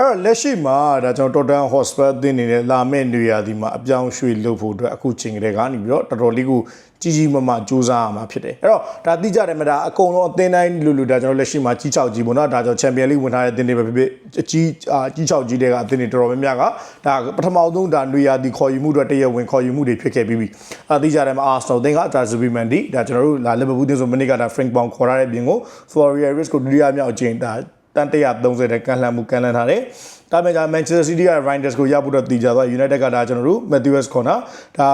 အဲ့တော့လက်ရှိမှာဒါကျွန်တော် Tottenham Hotspur အသင်းနေတဲ့လာမယ့်နေရာဒီမှာအပြောင်းရွှေ့လုပ်ဖို့အတွက်အခုချိန်ကလေးကနေပြီးတော့တော်တော်လေးကိုကြီးကြီးမားမားစူးစမ်းရမှာဖြစ်တယ်အဲ့တော့ဒါသိကြတယ်မဒါအကုန်လုံးအသင်းတိုင်းလူလူဒါကျွန်တော်လက်ရှိမှာကြီးချောက်ကြီးပေါ့နော်ဒါကျွန်တော် Champion League ဝင်ထားတဲ့အသင်းတွေပဲဖြစ်ဖြစ်အကြီးအာကြီးချောက်ကြီးတွေကအသင်းတွေတော်တော်များများကဒါပထမဆုံးဒါနွေရာသီခေါ်ယူမှုအတွက်တရဝင်ခေါ်ယူမှုတွေဖြစ်ခဲ့ပြီးပြီအဲသိကြတယ်မှာ Arsenal သင်းကဒါ Zubimendi ဒါကျွန်တော်တို့လာ Liverpool သင်းဆိုမနစ်ကဒါ Frank Bond ခေါ်ရတဲ့ပြင်ကို Florian Wirtz ကိုဒုတိယမြောက်အကျဉ်းဒါ တန်130တဲ့ကန်လှန်မှုကန်လှန်ထားတယ်။ဒါပေမဲ့ Manchester City က Rangers ကိုရောက်ဖို့တော့တည်ကြသွား United ကဒါကျွန်တော်တို့ Matthews Corner ဒါ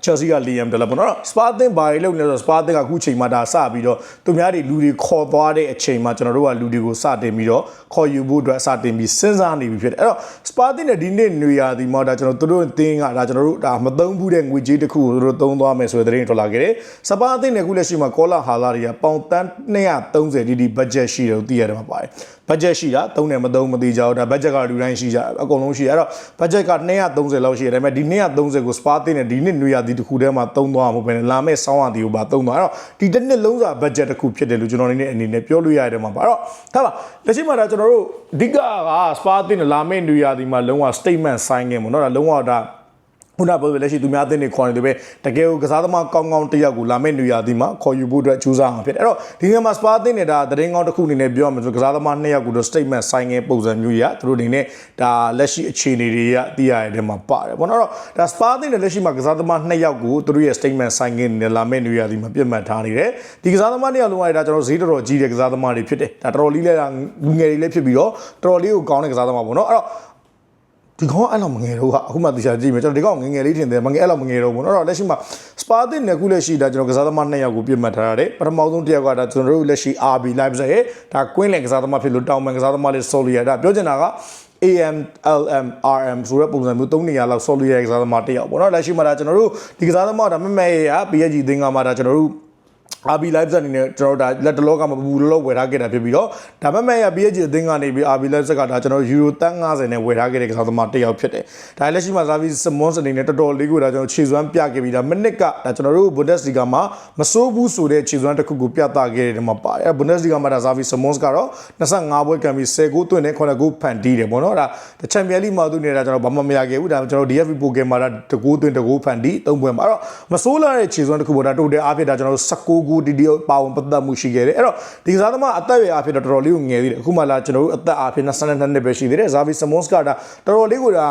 Chelsea က Liam Delap ပေါ့နော်။ Spa သင်းဘာတွေလုပ်နေလဲဆိုတော့ Spa သင်းကအခုချိန်မှာဒါစပြီးတော့သူများတွေလူတွေခေါ်သွားတဲ့အချိန်မှာကျွန်တော်တို့ကလူတွေကိုစတင်ပြီးတော့ခေါ်ယူဖို့အတွက်စတင်ပြီးစဉ်းစားနေပြီဖြစ်တယ်။အဲ့တော့ Spa သင်းနဲ့ဒီနေ့နေရာဒီမှာဒါကျွန်တော်တို့သင်းကဒါကျွန်တော်တို့ဒါမသုံးဘူးတဲ့ငွေကြေးတစ်ခုကိုတို့သုံးသွားမယ်ဆိုတဲ့သတင်းထွက်လာခဲ့တယ်။ Spa သင်းနဲ့အခုလက်ရှိမှာကောလာဟာလာတွေကပေါင်တန်း230ဒီဒီ budget ရှိတယ်လို့သိရတယ်မှာပါတယ်။ budget ရှိတာသုံးတယ်မသုံးမသိကြဘူးဒါ budget ကလူတိုင်းရှိကြအကုန်လုံးရှိအဲ့တော့ budget က230လောက်ရှိတယ်ဒါပေမဲ့ဒီ230ကို spa တင်တယ်ဒီနှစ်နွေရာဒီတစ်ခုထဲမှာသုံးသွားမှာမဟုတ်ဘဲနဲ့လာမယ့်ဆောင်းရာသီကိုပါသုံးသွားအဲ့တော့ဒီတစ်နှစ်လုံးစာဘတ်ဂျက်တစ်ခုဖြစ်တယ်လို့ကျွန်တော်နေနဲ့အနေနဲ့ပြောလို့ရတယ်မှာပါအဲ့တော့ဒါပါလက်ရှိမှာဒါကျွန်တော်တို့အဓိကကစပါတင်လာမယ့်နေရာဒီမှာလုံးဝ statement ဆိုင်ခင်ပေါ့နော်ဒါလုံးဝဒါ ခုနပြောပြလက်ရှိသူများအသင်းတွေခေါ်နေတယ်ပဲတကယ်ကိုကစားသမားကောင်းကောင်းတစ်ယောက်ကိုလာမယ့်နေရာဒီမှာခေါ်ယူဖို့အတွက်ကြိုးစားအောင်ဖြစ်တယ်အဲ့တော့ဒီနေ့မှာစပါအသင်းနေတာသတင်းကောင်းတစ်ခုအနေနဲ့ပြောရမယ်ဆိုကစားသမားနှစ်ယောက်ကိုတော့ statement sign ငယ်ပုံစံမျိုးရသူတို့အနေနဲ့ဒါလက်ရှိအခြေအနေတွေရသိရတဲ့မှာပါတယ်ပေါ့နော်အဲ့တော့ဒါစပါအသင်းနဲ့လက်ရှိမှာကစားသမားနှစ်ယောက်ကိုသူတို့ရဲ့ statement sign ငယ်နဲ့လာမယ့်နေရာဒီမှာပြတ်မှတ်ထားနေတယ်ဒီကစားသမားနှစ်ယောက်လုံးကဒါကျွန်တော်ဈေးတော်တော်ကြီးတဲ့ကစားသမားတွေဖြစ်တယ်ဒါတော်တော်လေးလဲလူငယ်တွေလည်းဖြစ်ပြီးတော့တော်တော်လေးကိုကောင်းတဲ့ကစားသမားပေါ့နော်အဲ့တော့ ဒီကောင်အဲ့လောက်မငယ်တော့ကအခုမှသိချာကြည့်မယ်ကျွန်တော်ဒီကောင်ငယ်ငယ်လေးထင်တယ်မငယ်အဲ့လောက်မငယ်တော့ဘူးเนาะအဲ့တော့လက်ရှိမှာစပါတစ်နဲ့ခုလက်ရှိဒါကျွန်တော်ကစားသမားနှစ်ယောက်ကိုပြစ်မှတ်ထားရတယ်ပထမဆုံးတစ်ယောက်ကဒါကျွန်တော်တို့လက်ရှိ RB Live ရဲ့ဒါကွင်းလင်ကစားသမားဖြစ်လို့တောင်ပန်ကစားသမားလေးဆော်လီယာဒါပြောချင်တာက AM LM RM ဆိုတဲ့ပုံစံမျိုး၃နေရာလောက်ဆော်လီယာကစားသမားတစ်ယောက်ပေါ့เนาะလက်ရှိမှာဒါကျွန်တော်တို့ဒီကစားသမားဒါမမဲရ PSG သင်္ကမှာဒါကျွန်တော်တို့ RB Live ဇက်အနေနဲ့ကျွန်တော်တို့ဒါလက်တလောကမှာပူလောလောဝယ်ထားခဲ့တာဖြစ်ပြီးတော့ဒါပေမဲ့ရ PSG အသင်းကနေပြီး RB Live ဇက်ကဒါကျွန်တော်ယူရိုတန်း90နဲ့ဝယ်ထားခဲ့တဲ့ကစားသမားတစ်ယောက်ဖြစ်တယ်။ဒါလက်ရှိမှာ Xavi Simons အနေနဲ့တော်တော်လေးကိုဒါကျွန်တော်ခြေစွမ်းပြခဲ့ပြီးဒါမိနစ်ကဒါကျွန်တော်တို့ Bundesliga မှာမစိုးဘူးဆိုတဲ့ခြေစွမ်းတစ်ခုကိုပြသခဲ့တဲ့မှာပါတယ်။ Bundesliga မှာဒါ Xavi Simons ကတော့25ပွဲကန်ပြီး10ဂိုးသွင်းနဲ့9ဂိုးဖန်တီးတယ်ပေါ့နော်။ဒါ Champions League မှာသူနေတာကျွန်တော်ဘာမှမရခဲ့ဘူး။ဒါကျွန်တော် DFB Pokal မှာဒါတဂိုးသွင်းတဂိုးဖန်တီး3ပွဲမှာအဲ့တော့မစိုးလာတဲ့ခြေစွမ်းတစ်ခုပေါ့ဒါတိုတယ်အားဖြင့်ဒါကျွန်တော်တို့16ဂိုးတီတီပါဝင်ပတ်သက်မှုရှိခဲ့တယ်အဲ့တော့ဒီကစားသမားအသက်အရွယ်အားဖြင့်တော့တော်တော်လေးကိုငယ်သေးတယ်အခုမှလာကျွန်တော်တို့အသက်အားဖြင့်22နှစ်ပဲရှိသေးတယ်ဇာဗီဆမွန်စကဒါတော်တော်လေးကိုဒါ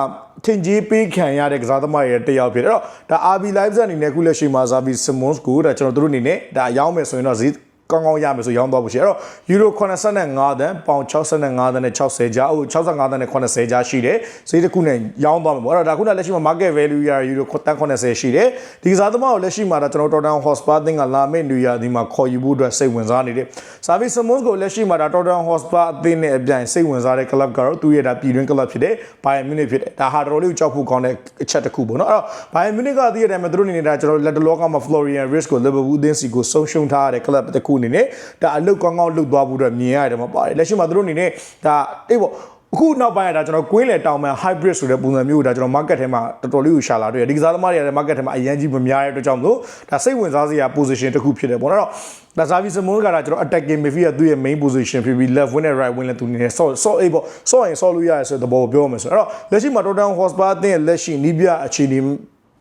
ထင်ကြီးပေးခံရတဲ့ကစားသမားရဲ့တစ်ယောက်ဖြစ်တယ်အဲ့တော့ဒါ RB Live အနေနဲ့အခုလက်ရှိမှာဇာဗီဆမွန်စကိုဒါကျွန်တော်တို့အနေနဲ့ဒါရောင်းမယ်ဆိုရင်တော့ဈေး ကောင်းကောင်းရမယ်ဆိုရောင်းသွားဖို့ရှိအဲ့တော့ယူရို85တန်းပေါင်65တန်းနဲ့60ကြားဟို65တန်းနဲ့80ကြားရှိတယ်ဈေးတစ်ခုနဲ့ရောင်းသွားမယ်ပေါ့အဲ့တော့ဒါခုနလက်ရှိမှာ market value ရယူရို80ရှိတယ်ဒီကစားသမားကိုလက်ရှိမှာဒါကျွန်တော် Tottenham Hotspur သင်းကလာမယ့်နေရာဒီမှာခေါ်ယူဖို့အတွက်စိတ်ဝင်စားနေတယ် Service Simmons ကိုလက်ရှိမှာဒါ Tottenham Hotspur အသင်းနဲ့အပြိုင်စိတ်ဝင်စားတဲ့ club ကတော့သူ့ရဲ့ဒါပြည်တွင်း club ဖြစ်တဲ့ Bayern Munich ဖြစ်တယ်ဒါဟာတော်တော်လေးကိုကြောက်ဖို့ကောင်းတဲ့အချက်တစ်ခုပေါ့နော်အဲ့တော့ Bayern Munich ကသိရတဲ့အတိုင်းမှာသူတို့အနေနဲ့ဒါကျွန်တော်လက်တလောကမှာ Florian Wirtz ကို Liverpool အသင်းစီကိုဆုံးရှုံးထားရတဲ့ club တစ်ခုအနေနဲ့ဒါအလုတ်ကောင်းကောင်းလုတ်သွားဖို့အတွက်မြင်ရတယ်မှာပါတယ်လက်ရှိမှာသူတို့အနေနဲ့ဒါအေးပေါ့အခုနောက်ပိုင်းကဒါကျွန်တော်ကွင်းလေတောင်ပန် hybrid ဆိုတဲ့ပုံစံမျိုးကိုဒါကျွန်တော် market ထဲမှာတော်တော်လေးကိုရှာလာတွေ့တယ်ဒီကစားသမားတွေကလည်း market ထဲမှာအရင်ကြီးမများတဲ့အတွက်ကြောင့်မလို့ဒါစိတ်ဝင်စားစရာ position တစ်ခုဖြစ်တယ်ပေါ့နော်ဒါဇာဗီစမွန်ကဒါကျွန်တော် attacking midfield သူ့ရဲ့ main position ဖြစ်ပြီး left wing နဲ့ right wing နဲ့သူနေနေဆော့ဆော့အေးပေါ့ဆော့ရင်ဆော့လို့ရရဆိုတဲ့သဘောကိုပြောမယ်ဆိုတော့လက်ရှိမှာ Tottenham Hotspur အသင်းရဲ့လက်ရှိနီးပြအခြေအနေ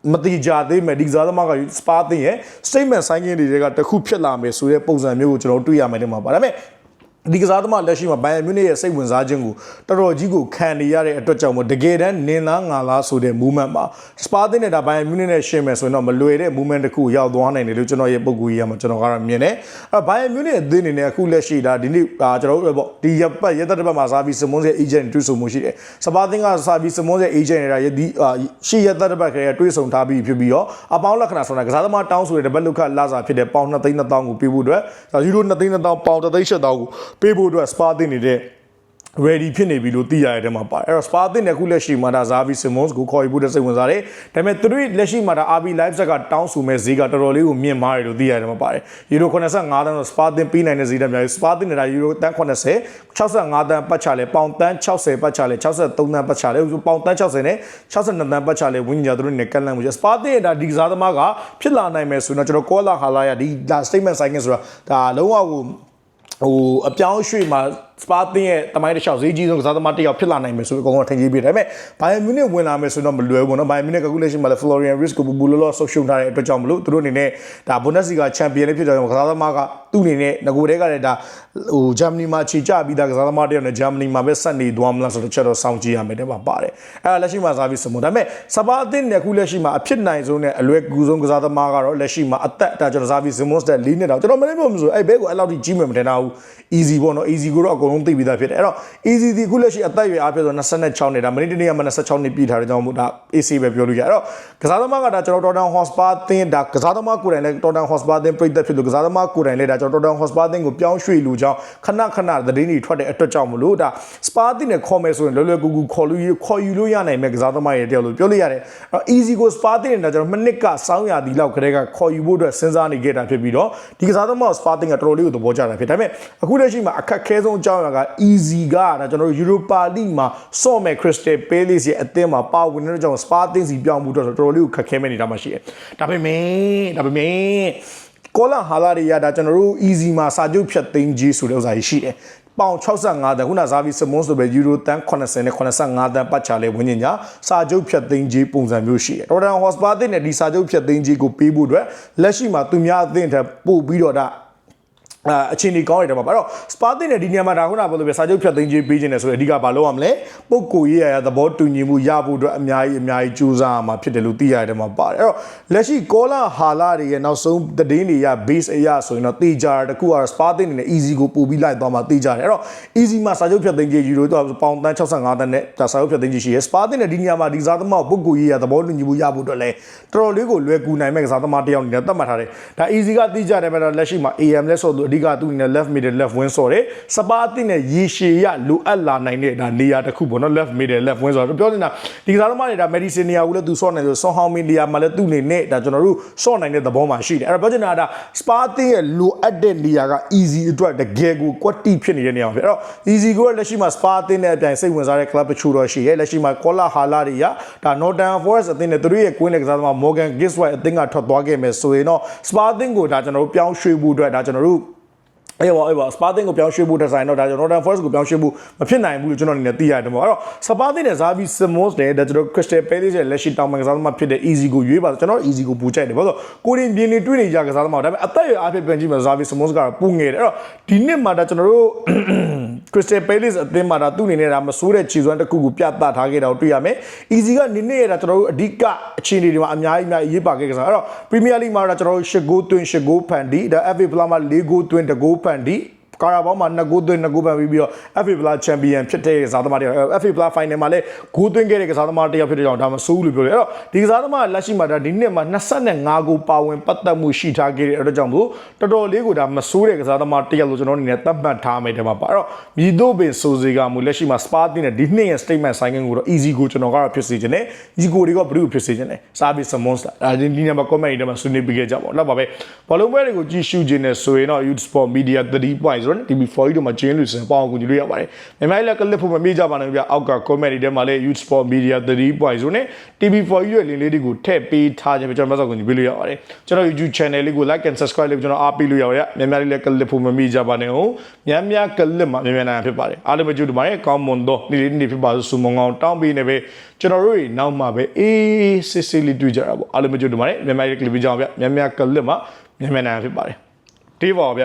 မတိကြသေးမဲ့ဒီကစားသမားကစပါတင်ရဲ့ statement sign ခြင်းတွေကတခုဖြစ်လာမယ်ဆိုတဲ့ပုံစံမျိုးကိုကျွန်တော်တွေ့ရမယ်တဲ့မှာပါဒါပေမဲ့ ဒီကစားသမားလက်ရှိမှာဘိုင်ယန်မြူနစ်ရဲ့စိတ်ဝင်စားခြင်းကိုတော်တော်ကြီးကိုခံနေရတဲ့အတွက်ကြောင့်မို့တကယ်တမ်းနင်းလားငါလားဆိုတဲ့ movement မှာစပါတင်နဲ့ဒါဘိုင်ယန်မြူနစ်နဲ့ရှင်းမယ်ဆိုရင်တော့မလွယ်တဲ့ movement တစ်ခုရောက်သွားနိုင်တယ်လို့ကျွန်တော်ရဲ့ပုံကူကြီးရမှာကျွန်တော်ကတော့မြင်တယ်အဲဘိုင်ယန်မြူနစ်အသင်းအနေနဲ့အခုလက်ရှိဒါဒီနေ့ဒါကျွန်တော်တို့ပေါ့ဒီရပတ်ရက်သက်တစ်ပတ်မှာစာပြီးစမွန်ရဲ့ agent တွေ့ဆုံမှုရှိတယ်စပါတင်ကစာပြီးစမွန်ရဲ့ agent တွေကဒီရှေ့ရက်သက်တစ်ပတ်ခရဲတွေ့ဆုံထားပြီးဖြစ်ပြီးတော့အပေါင်းလက္ခဏာဆိုတာကစားသမားတောင်းဆိုတဲ့တပတ်လုခလာစာဖြစ်တဲ့ပေါင်2သိန်း2000ကိုပေးဖို့အတွက်ယူရို2သိန်း2000ပေါင်3သိန်း8000ကိုပေးဖို့အတွက်စပါတင်နေတဲ့ ready ဖြစ်နေပြီလို့သိရတဲ့ထဲမှာပါတယ်အဲ့တော့ Spa အသင်းနဲ့အခုလက်ရှိမှာဒါ Xavi Simons ကိုခေါ်ယူဖို့တဲ့စိတ်ဝင်စားတယ်ဒါပေမဲ့သူတို့လက်ရှိမှာဒါ RB Leipzig ကတောင်းဆိုမဲ့ဈေးကတော်တော်လေးကိုမြင့်မားတယ်လို့သိရတဲ့ထဲမှာပါတယ်ယူရို85တန်းဆို Spa အသင်းပြီးနိုင်တဲ့ဈေးတက်များပြီ Spa အသင်းနဲ့ဒါယူရိုတန်း80 65တန်းပတ်ချလဲပေါင်တန်း60ပတ်ချလဲ63တန်းပတ်ချလဲပေါင်တန်း60နဲ့62တန်းပတ်ချလဲဝင်းညာသူတို့နဲ့ကန့်လန့်မှုချက် Spa အသင်းရဲ့ဒါဒီကစားသမားကဖြစ်လာနိုင်မယ်ဆိုတော့ကျွန်တော်ကောလာဟာလာရဒီဒါ statement sign ဆိုတာဒါလုံးဝကို ဟိုအပြောင်းရွှေ့မှာ စပါတင်ရဲ့တမိုင်းတစ်လျှောက်ဈေးကြီးဆုံးကစားသမားတစ်ယောက်ဖြစ်လာနိုင်မယ်ဆိုပြီးအကုန်လုံးထင်ကြီးပြတယ်ဒါပေမဲ့ဘိုင်ယန်မြူနစ်ဝင်လာမယ်ဆိုတော့မလွယ်ဘူးเนาะဘိုင်ယန်မြူနစ်ကအခုလက်ရှိမှာလည်း Florian Wirtz ကိုပူပူလောလောဆုပ်ရှုံထားတဲ့အတွက်ကြောင့်မလို့သူတို့အနေနဲ့ဒါ Bundesliga Champion လေးဖြစ်ကြတယ်ကစားသမားကသူ့အနေနဲ့ငကိုတဲကလည်းဒါဟိုဂျာမနီမှာခြေကျပြီးသားကစားသမားတစ်ယောက်နဲ့ဂျာမနီမှာပဲဆက်နေသွားမလားဆိုတော့ချက်တော့စောင့်ကြည့်ရမယ်တဲ့မှာပါတယ်အဲ့ဒါလက်ရှိမှာစားပြီးစမုံဒါပေမဲ့စပါအသင်းနဲ့အခုလက်ရှိမှာအဖြစ်နိုင်ဆုံးနဲ့အလွယ်ကူဆုံးကစားသမားကတော့လက်ရှိမှာအသက်ဒါကျွန်တော်စားပြီး Simmons တဲ့၄နှစ်တောင်ကျွန်တော်မနေ့ကမဆိုအဲ့ဘဲကိုအဲ့လောက်ထိကြီးမယ်မထင်တာဘူး easy ပေါ့နော် easy ကိုတော့အကုန် လုံးသိပြီးသားဖြစ်တယ်အဲ့တော့ easy ဒီခုလက်ရှိအသက်အရွယ်အားဖြင့်ဆို26နှစ်ဒါမနေ့တနေ့ကမှ26နှစ်ပြည့်ထားတဲ့ကြောင့်မို့ဒါ AC ပဲပြောလို့ရအဲ့တော့ကစားသမားကဒါကျွန်တော် Tottenham Hotspur အသင်းဒါကစားသမားကိုယ်တိုင်လည်း Tottenham Hotspur အသင်းပြိသက်ဖြစ်လို့ကစားသမားကိုယ်တိုင်လည်းဒါကျွန်တော် Tottenham Hotspur အသင်းကိုပြောင်းရွှေ့လူကြောင်းခဏခဏသတင်းတွေထွက်တဲ့အတွက်ကြောင့်မလို့ဒါ Spa အသင်းနဲ့ခေါ်မယ်ဆိုရင်လွယ်လွယ်ကူကူခေါ်လို့ခေါ်ယူလို့ရနိုင်မဲ့ကစားသမားရဲ့တယောက်လို့ပြောလို့ရတယ်အဲ့တော့ easy ကို Spa အသင်းနဲ့ဒါကျွန်တော်မနစ်ကစောင်းရသည်လောက်ခရဲကခေါ်ယူဖို့အတွက်စဉ်းစားနေခဲ့တာဖြစ်ပြီးတော့ဒီကစားသမားကို Spa အသင်းကတော်တော်လေးကိုသဘောကျတာဖြစ်ဒါပေမဲ့အခုလက်ရှိမှာအခက်ခဲဆုံးအကြောင်းအရာက easy ကဒါကျွန်တော်တို့ Europa League မှာစော့မဲ့ Crystal Palace ရဲ့အသင်းမှာပါဝင်နေတဲ့ကြောင့် Spa အသင်းစီပြောင်းမှုတော့တော်တော်လေးကိုခက်ခဲမဲ့နေတာမှရှိတယ်ဒါပေမဲ့ဒါပေမဲ့ကောလာဟာလာတွေရဒါကျွန်တော်တို့ easy မှာစာချုပ်ဖြတ်သိမ်းကြီးဆိုတဲ့ဥစ္စာကြီးရှိတယ်ပေါင်65တန်းခုနဇာဗီစမွန်ဆိုပဲယူရိုတန်း80နဲ့85တန်းပတ်ချလဲဝင်းညင်ညာစာချုပ်ဖြတ်သိမ်းကြီးပုံစံမျိုးရှိတယ်တော်တန်ဟော့စပါအသင်းနဲ့ဒီစာချုပ်ဖြတ်သိမ်းကြီးကိုပေးဖို့အတွက်လက်ရှိမှာသူများအသင်းထက်ပို့ပြီးတော့ဒါ အာအချင်းဒီကောင်းရတယ်မှာအဲ့တော့စပါတင်နဲ့ဒီနေရာမှာဒါခုနကပြောလို့ပြစာချုပ်ဖြတ်သိမ်းခြင်းပေးခြင်းနဲ့ဆိုရင်အဓိကဘာလုပ်ရမလဲပုတ်ကိုရေးရရသဘောတူညီမှုရဖို့အတွက်အများကြီးအများကြီးကြိုးစားရမှာဖြစ်တယ်လို့သိရတယ်မှာပါတယ်အဲ့တော့လက်ရှိကောလာဟာလာတွေရဲ့နောက်ဆုံးသတင်းတွေရ base အရဆိုရင်တော့တေချာတကူကတော့စပါတင်နဲ့ easy ကိုပို့ပြီးလိုက်သွားမှာတေချာတယ်အဲ့တော့ easy မှာစာချုပ်ဖြတ်သိမ်းခြင်းယူရိုတော့ပေါင်တန်း65တန်းနဲ့ဒါစာချုပ်ဖြတ်သိမ်းခြင်းရှိရယ်စပါတင်နဲ့ဒီနေရာမှာဒီစားသမားကိုပုတ်ကိုရေးရသဘောတူညီမှုရဖို့အတွက်လဲတော်တော်လေးကိုလွယ်ကူနိုင်မဲ့ကစားသမားတစ်ယောက်အနေနဲ့သတ်မှတ်ထားတယ်ဒါ easy ကသိကြတယ်ပဲတော့လက်ရှိမှာ AM လဲဆိုတော့အဓိကသူ့အနေနဲ့ left middle left wing ဆိုတယ်စပါအသင်းနဲ့ရေရှည်ရလိုအပ်လာနိုင်တဲ့ဒါနေရာတစ်ခုပေါ့နော် left middle left wing ဆိုတော့ပြောနေတာဒီကစားသမားတွေဒါ medicine နေရာကိုလည်းသူဆော့နိုင်ဆိုဆွန်ဟောင်းမီနေရာမှာလည်းသူ့အနေနဲ့ဒါကျွန်တော်တို့ဆော့နိုင်တဲ့သဘောမှာရှိတယ်အဲ့တော့ပြောချင်တာကဒါစပါအသင်းရဲ့လိုအပ်တဲ့နေရာက easy အတွက်တကယ်ကို quality ဖြစ်နေတဲ့နေရာဖြစ်အဲ့တော့ easy ကိုလက်ရှိမှာ spa အသင်းနဲ့အပြိုင်စိတ်ဝင်စားတဲ့ club တချို့တော့ရှိရဲလက်ရှိမှာ Kola Hala တွေကဒါ Northern Forest အသင်းနဲ့သူတို့ရဲ့ကွင်းတဲ့ကစားသမား Morgan Gisway အသင်းကထွက်သွားခဲ့မယ်ဆိုရင်တော့ spa အသင်းကိုဒါကျွန်တော်တို့ပြောင်းရွှေ့ဖို့အတွက်ဒါကျွန်တော်တို့ အေးပါအေးပါစပါတင်ကိုပြောင်းရွှေ့ဖို့ဒီဇိုင်တော့ဒါကျွန်တော်တို့ Force ကိုပြောင်းရွှေ့ဖို့မဖြစ်နိုင်ဘူးလို့ကျွန်တော်အနေနဲ့သိရတယ်ပေါ့အဲ့တော့စပါတင်နဲ့ဇာဘီ Simons နဲ့ဒါကျွန်တော် Crystal Palace ရဲ့လက်ရှိတောင်ပန်ကစားသမားဖြစ်တဲ့ Easy ကိုရွေးပါကျွန်တော် Easy ကိုပူကြိုက်တယ်ဘာလို့ကိုရင်ပြင်းနေတွေ့နေကြကစားသမားဒါပေမဲ့အသက်အရွယ်အားဖြင့်ပြန်ကြည့်မှာဇာဘီ Simons ကတော့ပူငယ်တယ်အဲ့တော့ဒီနှစ်မှာဒါကျွန်တော်တို့ Crystal Palace အသင်းမှာဒါသူ့အနေနဲ့ဒါမဆိုးတဲ့ခြေစွမ်းတစ်ခုကိုပြသထားခဲ့တာကိုတွေ့ရမယ် Easy ကနိနေ့ရတာကျွန်တော်တို့အဓိကအခြေအနေတွေမှာအများကြီးအများကြီးရေးပါခဲ့ကစားအဲ့တော့ Premier League မှာတော့ကျွန်တော်တို့8ဂိုးသွင်း8ဂိုးဖန်တီဒါ FA Plus မှာ4ဂိုးသွင်း2ဂိုးဖန်တီ ကာရာဘောင်းမှာ2ဂိုးသွင်း2ဂိုးပန်ပြီးပြီးတော့ FA Plus Champion ဖြစ်တဲ့ကစားသမားတွေ FA Plus Final မှာလည်းဂိုးသွင်းခဲ့တဲ့ကစားသမားတစ်ယောက်ဖြစ်တဲ့ကြောင့်ဒါမဆိုးဘူးလို့ပြောတယ်အဲ့တော့ဒီကစားသမားလက်ရှိမှာဒါဒီနှစ်မှာ25ဂိုးပါဝင်ပတ်သက်မှုရှိထားခဲ့တဲ့အတွက်ကြောင့်မို့တော်တော်လေးကိုဒါမဆိုးတဲ့ကစားသမားတစ်ယောက်လို့ကျွန်တော်အနေနဲ့သတ်မှတ်ထားမယ်တဲ့မှာပါအဲ့တော့မြည်တို့ပင်ဆိုစီကမူလက်ရှိမှာ Spa တင်တဲ့ဒီနှစ်ရဲ့ statement sign ကိုတော့ easy ကိုကျွန်တော်ကတော့ဖြစ်စေချင်တယ် easy ကိုတွေကဘယ်လိုဖြစ်စေချင်တယ်စားပြီး monster အဲဒီဒီနေ့မှာ comment တွေမှာဆွေးနွေးပေးခဲ့ကြပါဦးလောက်ပါပဲဘောလုံးပွဲတွေကိုကြည့်ရှုခြင်းနဲ့ဆိုရင်တော့ Youth Sport Media 3 point ဆိုတော့ TV4 တို့မှာကျင်းလို့စင်ပေါအောင်ကူညီလို့ရပါတယ်မြန်မာပြည်လက်ကလစ်ဖို့မမေ့ကြပါနဲ့ဗျအောက်က comment တွေထဲမှာလည်း Youth Sport Media 3 point ဆိုနဲ့ TV4 ရဲ့လင်းလေးတွေကိုထည့်ပေးထားခြင်းပဲကျွန်တော်မဆောက်ကူညီပေးလို့ရပါတယ်ကျွန်တော် YouTube channel လေးကို like and subscribe လေးကျွန်တော်အားပေးလို့ရပါတယ်မြန်မာပြည်လက်ကလစ်ဖို့မမေ့ကြပါနဲ့ဟုတ်များများကလစ်မှာမြန်မြန်နိုင်ဖြစ်ပါတယ်အားလုံးပဲကြိုးတူပါတယ်ကောင်းမွန်သောနေ့လေးနေ့ဖြစ်ပါစို့ဆုမွန်ကောင်းတောင်းပေးနေပဲကျွန်တော်တို့တွေနောက်မှပဲအေးစစ်စစ်လေးတွေ့ကြတာပေါ့အားလုံးပဲကြိုးတူပါတယ်မြန်မာပြည်လက်ကလစ်ပေးကြအောင်ဗျများများကလစ်မှာမြန်မြန်နိုင်ဖြစ်ပါတယ်တေးပါဗျ